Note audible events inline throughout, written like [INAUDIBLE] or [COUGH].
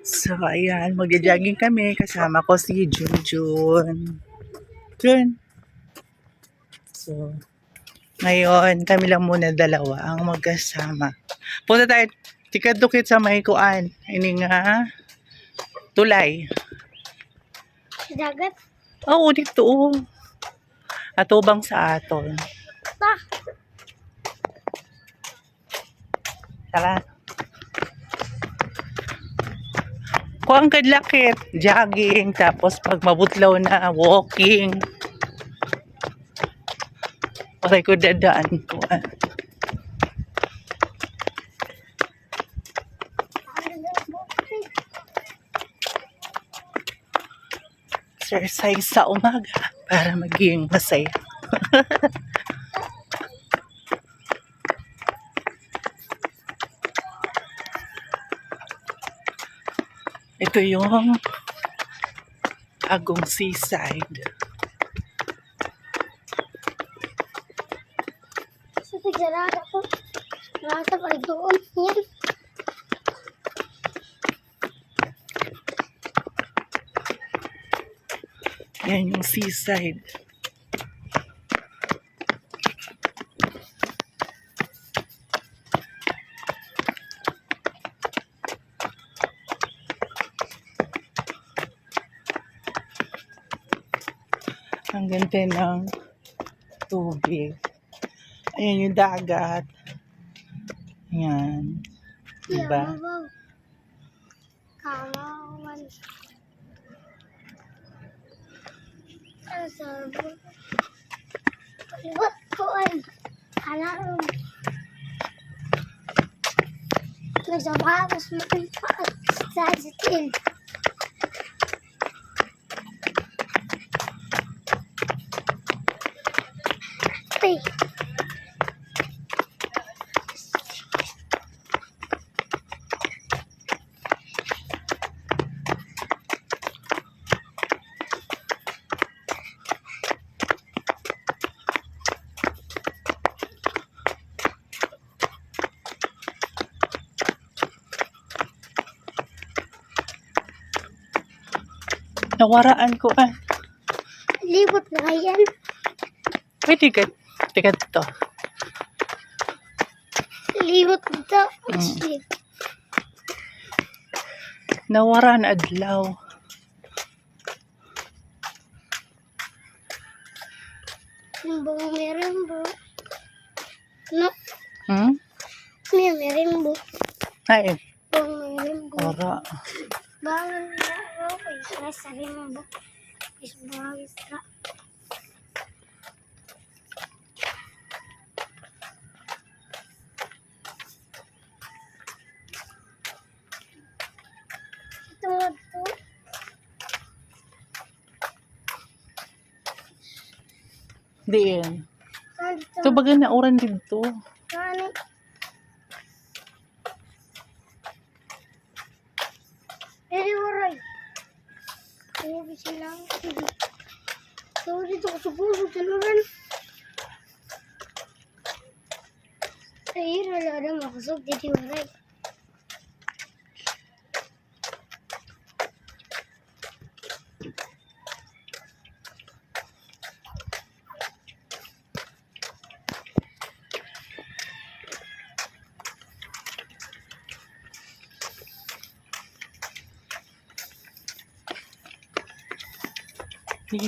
So, ayan, magja-jogging kami. Kasama ko si Junjun. Jun. So, ngayon, kami lang muna dalawa ang magkasama. Punta tayo, tikadukit sa may kuan. Ini nga, tulay. Dagat. Oo, dito. oh. Atubang sa aton. Ta. Tara. Kuang kadlakit, jogging, tapos pag mabutlaw na, walking. Okay ko dadaan ko. ah. Exercise sa umaga para maging masaya. [LAUGHS] Ito yung Agong Seaside. Sa tigaraga ko. Nasa pa doon. Yan. Yan yung seaside. Ganda ng tubig. Ayan yung dagat. Ayan. Diba? Palibot ko ay halarom. Nagsabatas mo ang paat sa sitin. Ay, Nawaraan ko ah. libot na yan. Pwede ka. Teka to. Libot dito. Mm. Nawaran adlaw. Rimbo, may rimbo. No, Hmm? may may rimbo. Ay, Bong may rimbo. ora. Na ako. Isa sa rimbo. Isbagis ka. Ito nga to. Diin. Ito baga na oran dito. Saan? Pero waray. Kaya bisa lang. So, dito ko sa puso, tanuran. Ay, wala na makasog, dito waray. Sige,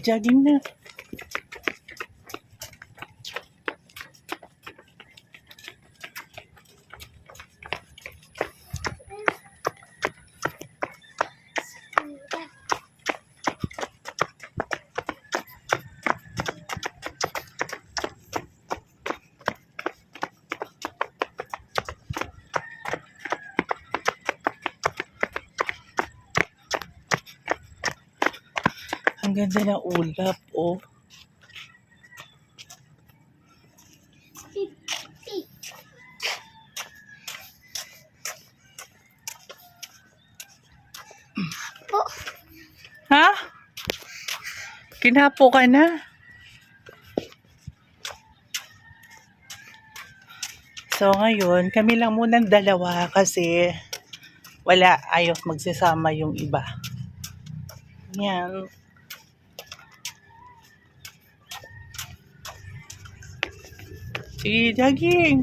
jogging na. Ang ganda na ulap, oh. Po, Ha? Kinapo ka na? So ngayon, kami lang muna dalawa kasi wala, ayaw magsasama yung iba. Yan. Sige, jogging.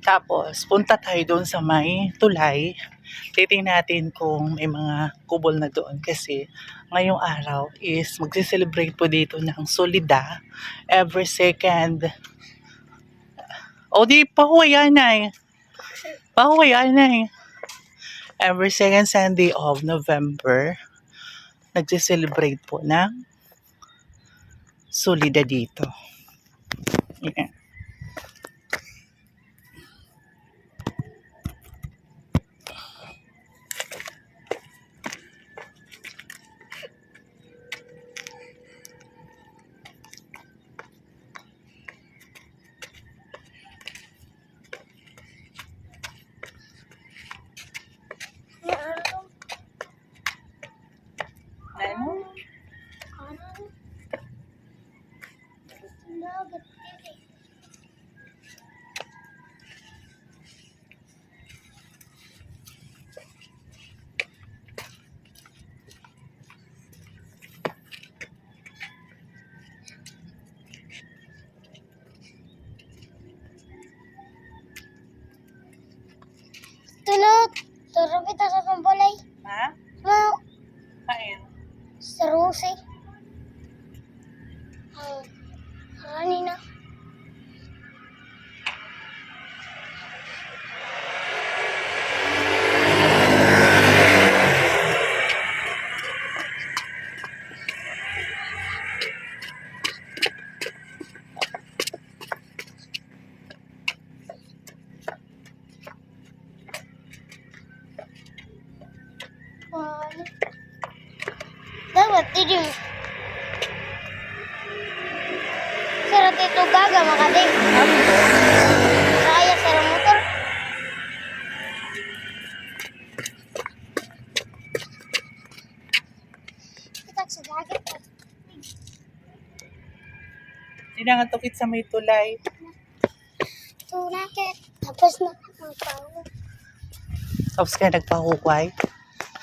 Tapos, punta tayo doon sa may tulay. Titingnan natin kung may mga kubol na doon kasi ngayong araw is magse-celebrate po dito ng Solida every second. O di, pahuwayan na eh. Pahuwayan na eh. Every second Sunday of November, nagse-celebrate po ng Solida dito. Yeah. mutluluk. Sira tito gaga makadim. Saya sira motor. Kita sa dagat. Tinangatukit sa may tulay. Tapos na pao. Tapos kaya nagpahuway.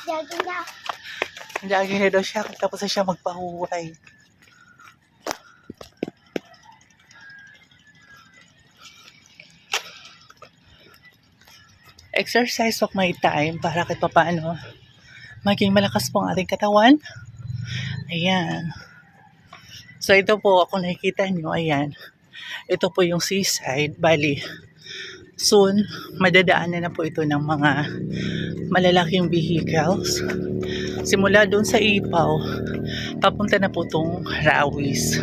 Jogging na. Jogging na daw siya. Tapos na siya magpahuway. Exercise of my time para kahit pa paano maging malakas po ang ating katawan. Ayan. So ito po, kung nakikita nyo, ayan. Ito po yung seaside. Bali, soon, madadaanan na po ito ng mga malalaking vehicles. Simula doon sa Ipaw, papunta na po itong Rawis.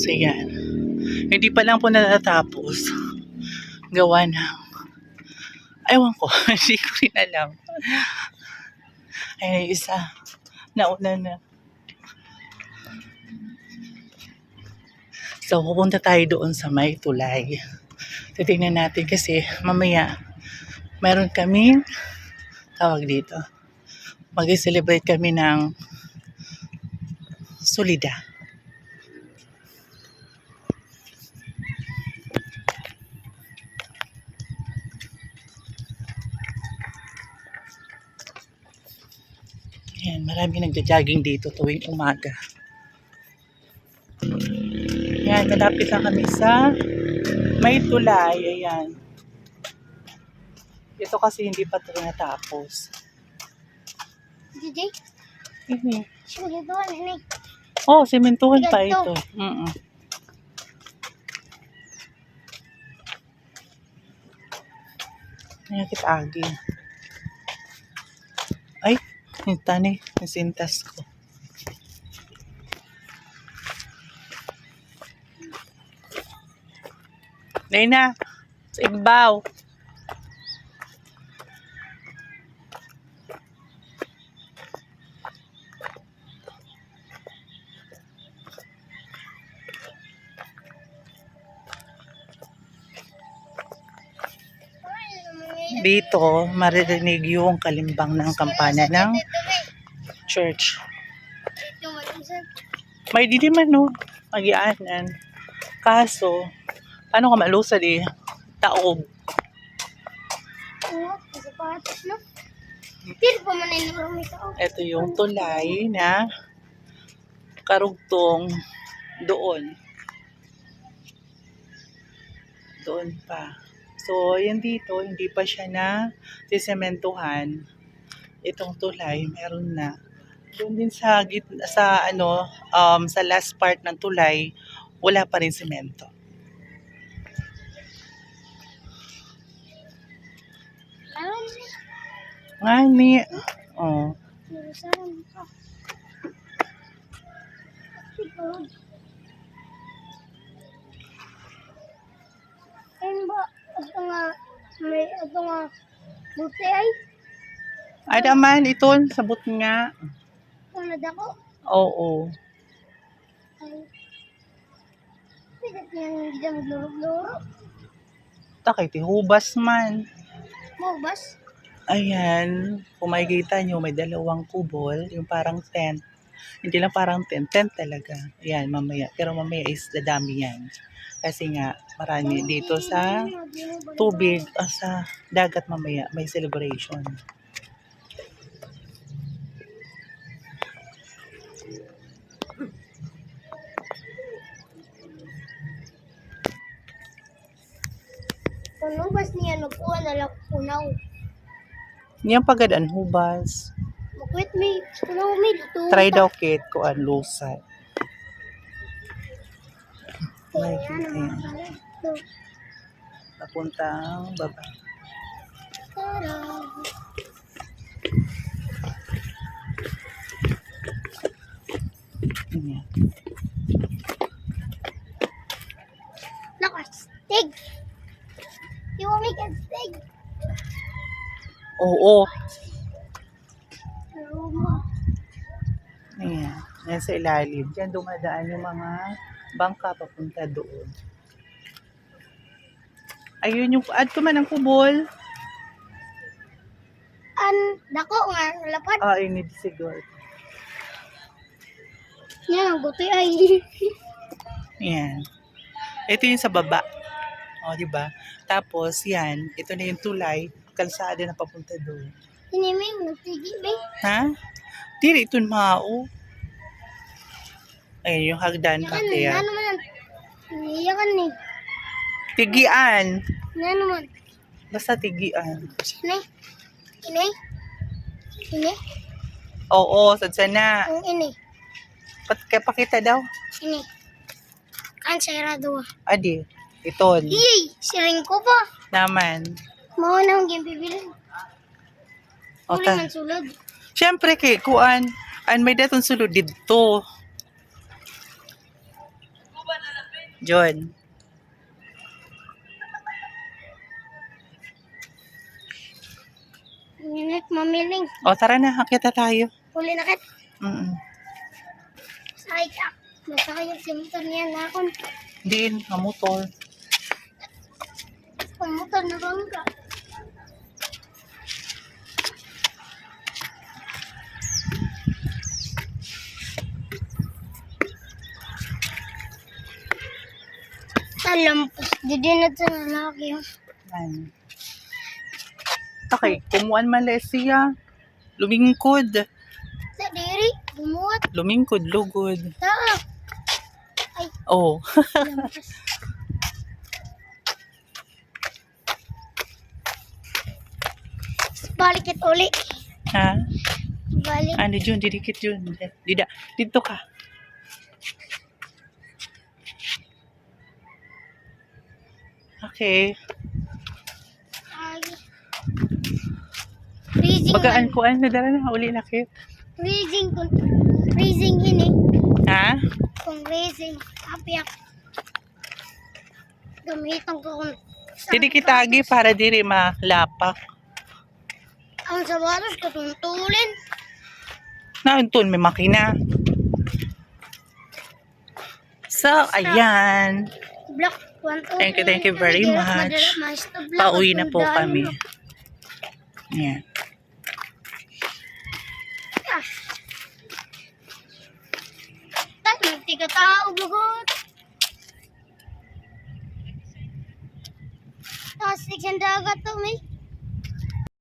So yan. Hindi pa lang po natatapos. Gawa ng Ewan ko, [LAUGHS] hindi ko rin alam. Ay, isa. Nauna na. So, pupunta tayo doon sa may tulay. Titingnan natin kasi mamaya meron kaming tawag dito. Mag-celebrate kami ng Solida. Ayan, marami nagja-jogging dito tuwing umaga. Ayan, malapit na kami sa may tulay. Ayan. Ito kasi hindi pa ito natapos. Didi, Mhm. sulit doon, hani. Oh, sementuhan pa ito. Mm Ayan, kita agi. Ay, yung tani, yung sintas ko. Nena, sa igbaw. Dito maririnig yung kalimbang ng kampana ng church. May di naman no, magianan. Kaso, paano ka malusad eh? Taob. Oo, sa patas, no? Pero pa man ay narami tao. Ito yung tulay na karugtong doon. Doon pa. So, yan dito, hindi pa siya na sisementuhan. Itong tulay, meron na. Doon din sa git sa ano, um, sa last part ng tulay, wala pa rin semento. Ngani. Oh. ka. Ito. Nga, may, ito nga, buti ay, Ay naman, ito, sabot nga. tunad ako. Oo. Ay, pidat niya ng gidang luro-luro. Takay, tihubas man. Mubas. Ayan, kung makikita nyo, may dalawang kubol, yung parang tent. Hindi lang parang tent, tent talaga. Ayan, mamaya. Pero mamaya is dadami yan. Kasi nga, marami dito sa tubig, o sa dagat mamaya, may celebration. Kung lubas niya, nagkuha na lang kunaw. Niyang pagadaan hubas. Makwit may kunaw may luto. Try daw kit ko ang. Kaya Like, ayan. Ito. Papuntang baba. Tara. Ayan. Nakastig. You want me get stig? Oo. Aroma. Yan sa ilalim. Diyan dumadaan yung mga bangka papunta doon. Ayun yung, add ko man ang kubol. An, dako nga, lapad. Ah, I need siguro. Yan, ang buti ay. [LAUGHS] Yan. Ito yung sa baba. O, di ba? Tapos, yan. Ito na yung tulay. Kalsada na papunta doon. Hiniming, nagtigi, may. Ha? Dili, ito mao. Ayun, yung hagdan pa kaya. ano man. Iyakan ni. Tigian. Ano man. Basta tigian. Ini. Ini. Ini. Oo, sadsa na. Ang ini. Pat, kaya pakita daw. Ini. Ang sarado. Adi, iton. Iyay, siring ko pa. Naman. Mao na ang game pipilan. O, Uli man sulod. Siyempre, kay kuan. An may datong sulod dito. John. Minit, mamiling. O, tara na. Hakita tayo. Uli na kat. Mm Sakay ka. Masakay yung simton niya na akong Din, ang motor. pamutan na bangka. Talampos. Didi na ito na laki. oh. Yan. Okay, kumuan siya. Lumingkod. Sa diri, bumuhat. Lumingkod, lugod. Taa. Ay, Oh. lampas. [LAUGHS] Balik it uli. ha? Balik. Ano Jun, didikit Jun. Dida, dito ka. Okay. Ay. Freezing Bagaan ko, ano, dara na, uli na kit. Freezing kung freezing ini. Ha? Kung freezing, apyak. Gamitan ko kung Didikit agi para diri malapak. ang sabatos katuntulin. Naunton, may makina. So, ayan. Two, Thank you, thank you very much. Pauwi na po kami. mo. Yan. Tas, magtiga tao, bugot. Tapos, sigsang dagat to, may.